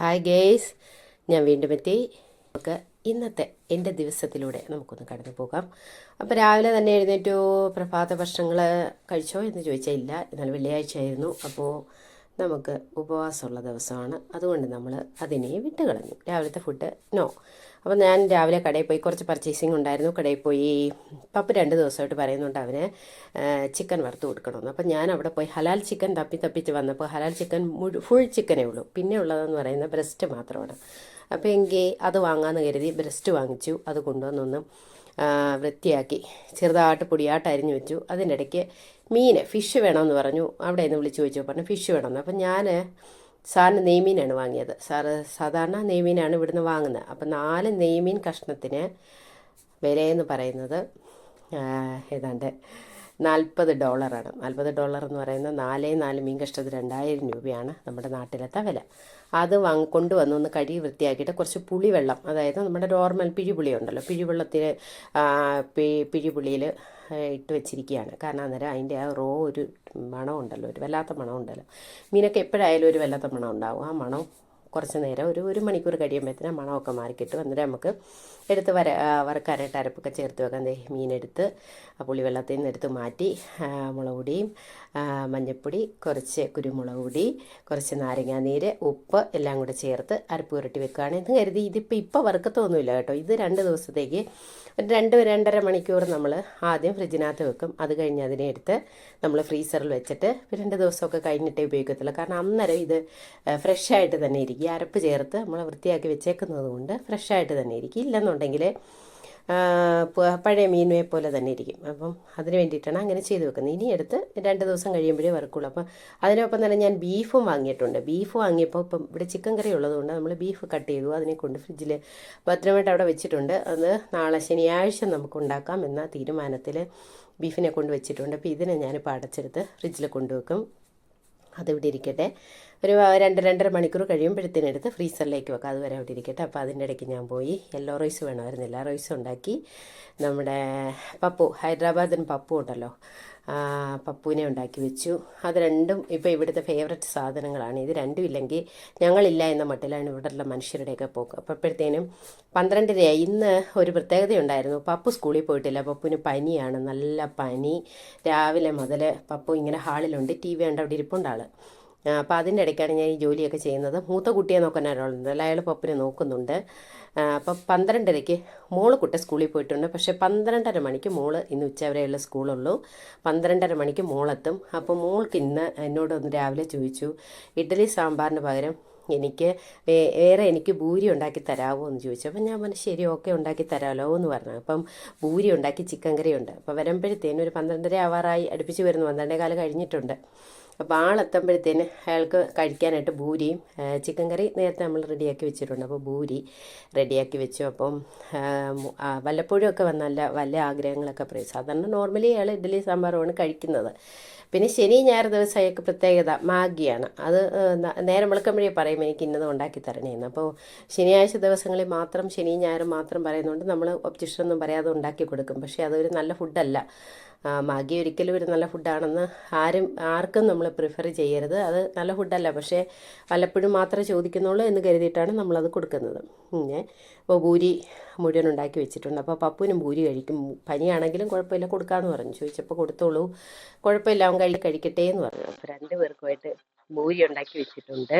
Hi guys ഞാൻ വീണ്ടും എത്തി. നമുക്ക് ഇന്നത്തെ എന്റെ ദിവസത്തിലൂടെ നമുക്കൊന്ന് കടന്നു പോകാം. അപ്പോൾ രാവിലെ തന്നെ എഴുന്നേറ്റു. പ്രഭാത ഭക്ഷണങ്ങൾ കഴിച്ചോ എന്ന് ചോദിച്ചാൽ ഇല്ല. എന്നാൽ വെള്ളിയാഴ്ച ആയിരുന്നു അപ്പോൾ നമുക്ക് ഉപവാസമുള്ള ദിവസമാണ്. അതുകൊണ്ട് നമ്മൾ അതിനെ വിട്ടുകളഞ്ഞു രാവിലത്തെ ഫുഡ് നോ അപ്പോൾ ഞാൻ രാവിലെ കടയിൽ പോയി കുറച്ച് പർച്ചേസിങ് ഉണ്ടായിരുന്നു. കടയിൽ പോയി പപ്പ രണ്ട് ദിവസമായിട്ട് പറയുന്നുണ്ട് അവന് ചിക്കൻ വറുത്ത് കൊടുക്കണമെന്ന്. അപ്പോൾ ഞാൻ അവിടെ പോയി ഹലാൽ ചിക്കൻ തപ്പി തപ്പിച്ച് വന്നപ്പോൾ ഹലാൽ ചിക്കൻ മുഴു ഫുൾ ചിക്കനേ ഉള്ളൂ. പിന്നെ ഉള്ളതെന്ന് പറയുന്നത് ബ്രസ്റ്റ് മാത്രമാണ്. അപ്പോൾ എങ്കിൽ അത് വാങ്ങാമെന്ന് കരുതി ബ്രസ്റ്റ് വാങ്ങിച്ചു. അത് കൊണ്ടുവന്നൊന്ന് വൃത്തിയാക്കി ചെറുതായിട്ട് പൊടിയായിട്ട് അരിഞ്ഞു വെച്ചു. അതിന്റെ ഇടയ്ക്ക് മീൻ ഫിഷ് വേണമെന്ന് പറഞ്ഞു. അവിടെ നിന്ന് വിളിച്ച് ചോദിച്ചു പറഞ്ഞു ഫിഷ് വേണമെന്ന്. അപ്പം ഞാൻ സാറിന് നെയ്മീനാണ് വാങ്ങിയത്. സാറ് സാധാരണ നെയ്മീനാണ് ഇവിടുന്ന് വാങ്ങുന്നത്. അപ്പം നാല് നെയ്മീൻ കഷ്ണത്തിന് വിലയെന്ന് പറയുന്നത് ഏതാണ്ട് നാൽപ്പത് ഡോളറാണ്. നാൽപ്പത് ഡോളർ എന്ന് പറയുന്നത് നാലേ നാല് മീൻ കഷ്ടത്തിന് രണ്ടായിരം രൂപയാണ് നമ്മുടെ നാട്ടിലത്തെ വില. അത് വാങ്ങി കൊണ്ടുവന്ന് ഒന്ന് കഴുകി വൃത്തിയാക്കിയിട്ട് കുറച്ച് പുളിവെള്ളം അതായത് നമ്മുടെ നോർമൽ പിഴിപുളി ഉണ്ടല്ലോ പിഴിവെള്ളത്തിൽ പിഴിപുളിയിൽ ഇട്ട് വെച്ചിരിക്കുകയാണ്. കാരണം അന്നേരം അതിന്റെ ആ റോ ഒരു മണമുണ്ടല്ലോ ഒരു വല്ലാത്ത മണമുണ്ടല്ലോ. മീനൊക്കെ എപ്പോഴായാലും ഒരു വല്ലാത്ത മണം ഉണ്ടാവും ആ മണം കുറച്ച് നേരം ഒരു ഒരു മണിക്കൂർ കഴിയുമ്പോഴത്തേനും മണമൊക്കെ മാറിക്കിട്ടും വന്നിട്ട് നമുക്ക് എടുത്ത് വര വറുക്കാനായിട്ട് അരപ്പൊക്കെ ചേർത്ത് വെക്കാം. ദേ മീനെടുത്ത് പുളിവെള്ളത്തിൽ നിന്ന് എടുത്ത് മാറ്റി മുളക് പൊടിയും മഞ്ഞൾപ്പൊടി കുറച്ച് കുരുമുളക് പൊടി കുറച്ച് നാരങ്ങാനീര് ഉപ്പ് എല്ലാം കൂടെ ചേർത്ത് അരപ്പ് പുരട്ടി വെക്കുകയാണ്. എന്ന് കരുതി ഇതിപ്പോൾ ഇപ്പോൾ വറുക്കത്തൊന്നുമില്ല കേട്ടോ. ഇത് രണ്ട് ദിവസത്തേക്ക് രണ്ട് രണ്ടര മണിക്കൂർ നമ്മൾ ആദ്യം ഫ്രിഡ്ജിനകത്ത് വെക്കും. അത് കഴിഞ്ഞ് അതിനെ എടുത്ത് നമ്മൾ ഫ്രീസറിൽ വെച്ചിട്ട് രണ്ട് ദിവസമൊക്കെ കഴിഞ്ഞിട്ടേ ഉപയോഗിക്കത്തുള്ളൂ. കാരണം അന്നേരം ഇത് ഫ്രഷ് ആയിട്ട് തന്നെ ഇരിക്കും. ഈ അരപ്പ് ചേർത്ത് നമ്മൾ വൃത്തിയാക്കി വെച്ചേക്കുന്നത് കൊണ്ട് ഫ്രഷായിട്ട് തന്നെ ഇരിക്കും. ഇല്ലെന്നുണ്ടെങ്കിൽ പഴയ മീനുവെ പോലെ തന്നെ ഇരിക്കും. അപ്പം അതിന് വേണ്ടിയിട്ടാണ് അങ്ങനെ ചെയ്ത് വെക്കുന്നത്. ഇനി എടുത്ത് രണ്ട് ദിവസം കഴിയുമ്പോഴേ വറക്കുള്ളൂ. അപ്പം അതിനൊപ്പം തന്നെ ഞാൻ ബീഫും വാങ്ങിയിട്ടുണ്ട്. ബീഫ് വാങ്ങിയപ്പോൾ ഇപ്പം ഇവിടെ ചിക്കൻ കറി ഉള്ളതുകൊണ്ട് നമ്മൾ ബീഫ് കട്ട് ചെയ്തു. അതിനെ കൊണ്ട് ഫ്രിഡ്ജിൽ ഭദ്രമായിട്ട് അവിടെ വെച്ചിട്ടുണ്ട്. അത് നാളെ ശനിയാഴ്ച നമുക്ക് ഉണ്ടാക്കാം എന്ന തീരുമാനത്തിൽ ബീഫിനെ കൊണ്ട് വെച്ചിട്ടുണ്ട്. അപ്പോൾ ഇതിനെ ഞാനിപ്പോൾ അടച്ചെടുത്ത് ഫ്രിഡ്ജിൽ കൊണ്ടുവെക്കും. അതിവിടെ ഇരിക്കട്ടെ. ഒരു രണ്ട് രണ്ടര മണിക്കൂർ കഴിയുമ്പോഴത്തേനെടുത്ത് ഫ്രീസറിലേക്ക് വെക്കാം. അതുവരെ അവിടെ ഇരിക്കട്ടെ. അപ്പോൾ അതിന്റെ ഇടയ്ക്ക് ഞാൻ പോയി യെല്ലോ റൈസ് വേണമായിരുന്നു. എല്ലാ റൈസും ഉണ്ടാക്കി നമ്മുടെ പപ്പു ഹൈദരാബാദിൻ പപ്പു ഉണ്ടല്ലോ പപ്പുവിനെ ഉണ്ടാക്കി വെച്ചു. അത് രണ്ടും ഇപ്പോൾ ഇവിടുത്തെ ഫേവററ്റ് സാധനങ്ങളാണ്. ഇത് രണ്ടും ഇല്ലെങ്കിൽ ഞങ്ങളില്ല എന്ന മട്ടിലാണ് ഇവിടെയുള്ള മനുഷ്യരുടെയൊക്കെ പോക്ക്. അപ്പോഴത്തേനും പന്ത്രണ്ടര ഇന്ന് ഒരു പ്രത്യേകതയുണ്ടായിരുന്നു പപ്പു സ്കൂളിൽ പോയിട്ടില്ല. പപ്പുവിന് പനിയാണ്. നല്ല പനി. രാവിലെ മുതൽ പപ്പു ഇങ്ങനെ ഹാളിലുണ്ട്. ടി വി കണ്ട് അവിടെ ഇരിപ്പുണ്ടാൾ അപ്പോൾ അതിന്റെ ഇടയ്ക്കാണ് ഞാൻ ഈ ജോലിയൊക്കെ ചെയ്യുന്നത്. മൂത്ത കുട്ടിയെ നോക്കാൻ ഒരാളുണ്ട് അല്ല അയാൾ പപ്പിനെ നോക്കുന്നുണ്ട്. അപ്പം പന്ത്രണ്ടരയ്ക്ക് മോൾ കുട്ടി സ്കൂളിൽ പോയിട്ടുണ്ട്. പക്ഷേ പന്ത്രണ്ടര മണിക്ക് മോൾ ഇന്ന് ഉച്ചവരെയുള്ള സ്കൂളുള്ളൂ. പന്ത്രണ്ടര മണിക്ക് മോളെത്തും. അപ്പോൾ മോൾക്ക് ഇന്ന് എന്നോട് ഒന്ന് രാവിലെ ചോദിച്ചു ഇഡ്ഡലി സാമ്പാറിന് പകരം എനിക്ക് വേറെ എനിക്ക് ഭൂരി ഉണ്ടാക്കി തരാമോ എന്ന് ചോദിച്ചു. അപ്പം ഞാൻ പറഞ്ഞു ശരി ഓക്കെ ഉണ്ടാക്കി തരാമല്ലോ എന്ന് പറഞ്ഞു. അപ്പം ഭൂരി ഉണ്ടാക്കി ചിക്കൻ കറി ഉണ്ട് അപ്പോൾ വരുമ്പോഴത്തേനും ഒരു പന്ത്രണ്ടര ആവാറായി അടുപ്പിച്ച് വരുന്നു. പന്ത്രണ്ടേ കാലം കഴിഞ്ഞിട്ടുണ്ട്. അപ്പോൾ ആളെത്തുമ്പോഴത്തേന് അയാൾക്ക് കഴിക്കാനായിട്ട് ഭൂരിയും ചിക്കൻ കറി നേരത്തെ നമ്മൾ റെഡിയാക്കി വെച്ചിട്ടുണ്ട്. അപ്പോൾ ഭൂരി റെഡിയാക്കി വെച്ചു. അപ്പം വല്ലപ്പോഴും ഒക്കെ വന്നല്ല വല്ല ആഗ്രഹങ്ങളൊക്കെ പറയും. സാധാരണ നോർമലി അയാൾ ഇഡ്ഡലി സാമ്പാറുമാണ് കഴിക്കുന്നത്. പിന്നെ ശനി ഞായർ ദിവസം അയാൾക്ക് പ്രത്യേകത മാഗിയാണ്. അത് നേരം വെളുക്കുമ്പോഴേ പറയും എനിക്ക് ഇന്നത് ഉണ്ടാക്കി തരണേന്ന്. അപ്പോൾ ശനിയാഴ്ച ദിവസങ്ങളിൽ മാത്രം ശനി ഞായർ മാത്രം പറയുന്നതുകൊണ്ട് നമ്മൾ ഒബ്ജക്ഷൻ ഒന്നും പറയാതെ ഉണ്ടാക്കി കൊടുക്കും. പക്ഷേ അതൊരു നല്ല ഫുഡല്ല മാഗി ഒരിക്കലും ഒരു നല്ല ഫുഡാണെന്ന് ആരും ആർക്കും നമ്മൾ പ്രിഫർ ചെയ്യരുത്. അത് നല്ല ഫുഡല്ല പക്ഷേ വല്ലപ്പോഴും മാത്രമേ ചോദിക്കുന്നുള്ളൂ എന്ന് കരുതിയിട്ടാണ് നമ്മളത് കൊടുക്കുന്നത്. പിന്നെ അപ്പോൾ ഭൂരി മുഴുവൻ ഉണ്ടാക്കി വെച്ചിട്ടുണ്ട്. അപ്പോൾ പപ്പുവിനും ഭൂരി കഴിക്കും. പനിയാണെങ്കിലും കുഴപ്പമില്ല കൊടുക്കാമെന്ന് പറഞ്ഞു. ചോദിച്ചപ്പോൾ കൊടുത്തോളൂ. കുഴപ്പമില്ല അവൻ കഴി കഴിക്കട്ടെ എന്ന് പറഞ്ഞു. അപ്പോൾ രണ്ട് പേർക്കുമായിട്ട് ഭൂരി ഉണ്ടാക്കി വെച്ചിട്ടുണ്ട്.